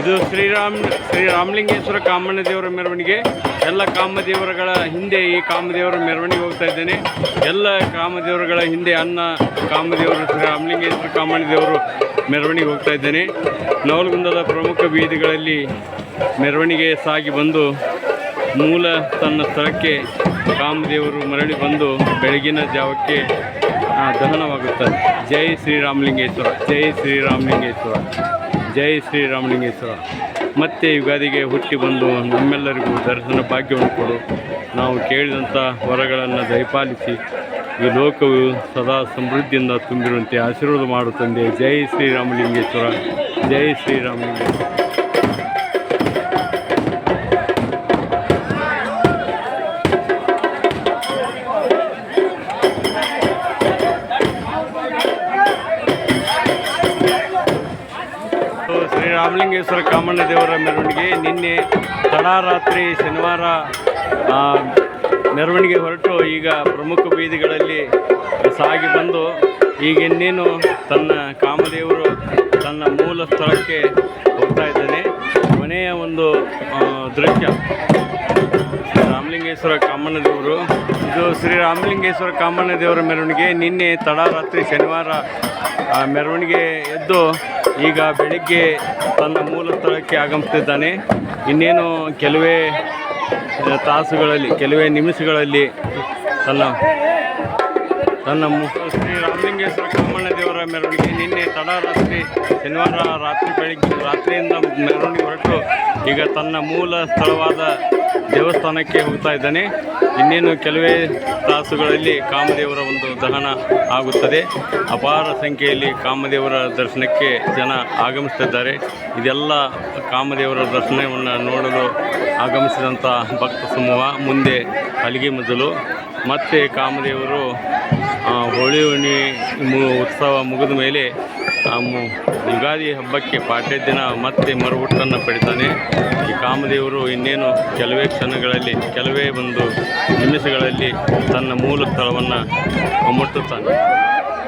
ಇದು ಶ್ರೀರಾಮ್, ಶ್ರೀ ರಾಮಲಿಂಗೇಶ್ವರ ಕಾಮಣ್ಣ ದೇವರ ಮೆರವಣಿಗೆ. ಎಲ್ಲ ಕಾಮದೇವರುಗಳ ಹಿಂದೆ ಈ ಕಾಮದೇವರ ಮೆರವಣಿಗೆ ಹೋಗ್ತಾ ಇದ್ದೇನೆ. ಎಲ್ಲ ಕಾಮದೇವರುಗಳ ಹಿಂದೆ ಅನ್ನ ಕಾಮದೇವರು, ಶ್ರೀ ರಾಮಲಿಂಗೇಶ್ವರ ಕಾಮಣ್ಣ ದೇವರು ಮೆರವಣಿಗೆ ಹೋಗ್ತಾ ಇದ್ದೇನೆ. ನವಲಗುಂದದ ಪ್ರಮುಖ ಬೀದಿಗಳಲ್ಲಿ ಮೆರವಣಿಗೆ ಸಾಗಿ ಬಂದು ಮೂಲ ತನ್ನ ಸ್ಥಳಕ್ಕೆ ಕಾಮದೇವರು ಮರಳಿ ಬಂದು ಬೆಳಗಿನ ಜಾವಕ್ಕೆ ದಹನವಾಗುತ್ತದೆ ಜೈ ಶ್ರೀರಾಮಲಿಂಗೇಶ್ವರ ಜೈ ಶ್ರೀರಾಮಲಿಂಗೇಶ್ವರ ಜೈ ಶ್ರೀರಾಮಲಿಂಗೇಶ್ವರ. ಮತ್ತೆ ಯುಗಾದಿಗೆ ಹುಟ್ಟಿ ಬಂದು ನಮ್ಮೆಲ್ಲರಿಗೂ ದರ್ಶನ ಭಾಗ್ಯವನ್ನು ಕೊಡು. ನಾವು ಕೇಳಿದಂಥ ವರಗಳನ್ನು ದಯಪಾಲಿಸಿ ಈ ಲೋಕವು ಸದಾ ಸಮೃದ್ಧಿಯಿಂದ ತುಂಬಿರುವಂತೆ ಆಶೀರ್ವಾದ ಮಾಡುತ್ತಂದೆ ತಂದೆ. ಜೈ ಶ್ರೀರಾಮಲಿಂಗೇಶ್ವರ. ಜೈ ಶ್ರೀರಾಮಲಿಂಗೇಶ್ವರ. ರಾಮಲಿಂಗೇಶ್ವರ ಕಾಮಣ್ಣ ದೇವರ ಮೆರವಣಿಗೆ ನಿನ್ನೆ ತಡರಾತ್ರಿ ಶನಿವಾರ ಮೆರವಣಿಗೆ ಹೊರಟು. ಈಗ ಪ್ರಮುಖ ಬೀದಿಗಳಲ್ಲಿ ಸಾಗಿ ಬಂದು ಈಗ ಇನ್ನೇನು ತನ್ನ ಕಾಮದೇವರು ತನ್ನ ಮೂಲ ಸ್ಥಳಕ್ಕೆ ಹೋಗ್ತಾ ಒಂದು ದೃಶ್ಯ ರಾಮಲಿಂಗೇಶ್ವರ ಕಾಮಣ್ಣ ದೇವರು ಇದು ಶ್ರೀ ರಾಮಲಿಂಗೇಶ್ವರ ಕಾಮಣ್ಣ ದೇವರ ಮೆರವಣಿಗೆ. ನಿನ್ನೆ ತಡರಾತ್ರಿ ಶನಿವಾರ ಮೆರವಣಿಗೆ ಎದ್ದು ಈಗ ಬೆಳಿಗ್ಗೆ ತನ್ನ ಮೂಲ ಸ್ಥಳಕ್ಕೆ ಆಗಮಿಸ್ತಿದ್ದಾನೆ. ಇನ್ನೇನು ಕೆಲವೇ ತಾಸುಗಳಲ್ಲಿ, ಕೆಲವೇ ನಿಮಿಷಗಳಲ್ಲಿ ತನ್ನ ತನ್ನ ಶ್ರೀ ರಾಮಲಿಂಗೇಶ್ವರ ಕಾಮಣ್ಣ ದೇವರ ಮೆರವಣಿಗೆ ನಿನ್ನೆ ತಡರಾತ್ರಿ ಶನಿವಾರ ರಾತ್ರಿ ಬೆಳಿಗ್ಗೆ, ರಾತ್ರಿಯಿಂದ ಮೆರವಣಿಗೆ ಹೊರಟು ಈಗ ತನ್ನ ಮೂಲ ಸ್ಥಳವಾದ ದೇವಸ್ಥಾನಕ್ಕೆ ಹೋಗ್ತಾ ಇದ್ದಾನೆ. ಇನ್ನೇನು ಕೆಲವೇ ತಾಸುಗಳಲ್ಲಿ ಕಾಮದೇವರ ಒಂದು ದಹನ ಆಗುತ್ತದೆ. ಅಪಾರ ಸಂಖ್ಯೆಯಲ್ಲಿ ಕಾಮದೇವರ ದರ್ಶನಕ್ಕೆ ಜನ ಆಗಮಿಸ್ತಿದ್ದಾರೆ. ಇದೆಲ್ಲ ಕಾಮದೇವರ ದರ್ಶನವನ್ನು ನೋಡಲು ಆಗಮಿಸಿದಂಥ ಭಕ್ತ ಸಮೂಹ ಮುಂದೆ ಅಲಿಗೆ ಮೊದಲು ಮತ್ತೆ ಕಾಮದೇವರು ಹೋಳಿ ಹುಣ್ಣಿ ಉತ್ಸವ ಮುಗಿದ ಮೇಲೆ ಮು- ಯುಗಾದಿ ಹಬ್ಬಕ್ಕೆ ಪಾಡ್ಯ ದಿನ ಮತ್ತೆ ಮರುಹುಟ್ಟನ್ನು ಪಡಿತಾನೆ. ಈ ಕಾಮದೇವರು ಇನ್ನೇನು ಕೆಲವೇ ಕ್ಷಣಗಳಲ್ಲಿ, ಕೆಲವೇ ಒಂದು ನಿಮಿಷಗಳಲ್ಲಿ ತನ್ನ ಮೂಲ ಸ್ಥಳವನ್ನು ಮುಟ್ಟುತ್ತಾನೆ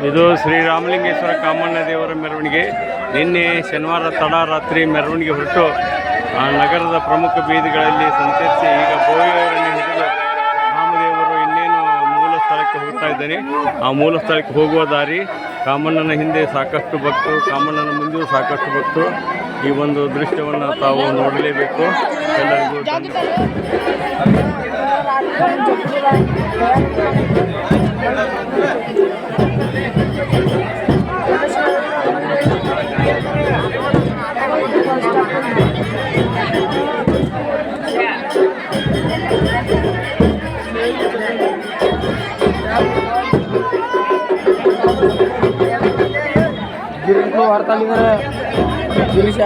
ಇದು ಶ್ರೀ ರಾಮಲಿಂಗೇಶ್ವರ ಕಾಮಣ್ಣ ದೇವರ ಮೆರವಣಿಗೆ. ನಿನ್ನೆ ಶನಿವಾರ ತಡರಾತ್ರಿ ಮೆರವಣಿಗೆ ಹೊರಟು, ಆ ನಗರದ ಪ್ರಮುಖ ಬೀದಿಗಳಲ್ಲಿ ಸಂಚರಿಸಿ ಈಗ ಬೋವಿಯವರನ್ನು ಹಿಡಿದು ರಾಮದೇವರು ಇನ್ನೇನು ಮೂಲ ಸ್ಥಳಕ್ಕೆ ಹೋಗ್ತಾ ಇದ್ದಾನೆ. ಆ ಮೂಲ ಸ್ಥಳಕ್ಕೆ ಹೋಗುವ ದಾರಿ ಕಾಮಣ್ಣನ ಹಿಂದೆ ಸಾಕಷ್ಟು ಭಕ್ತರು ಕಾಮಣ್ಣನ ಮುಂದೆಯೂ ಸಾಕಷ್ಟು ಭಕ್ತರು ಈ ಒಂದು ದೃಶ್ಯವನ್ನು ತಾವು ನೋಡಲೇಬೇಕು. ಎಲ್ಲರಿಗೂ ಗಿರೀಶ್ ಹೊರತಲ್ಲಿದ್ದಾರೆ ಗಿರೀಶ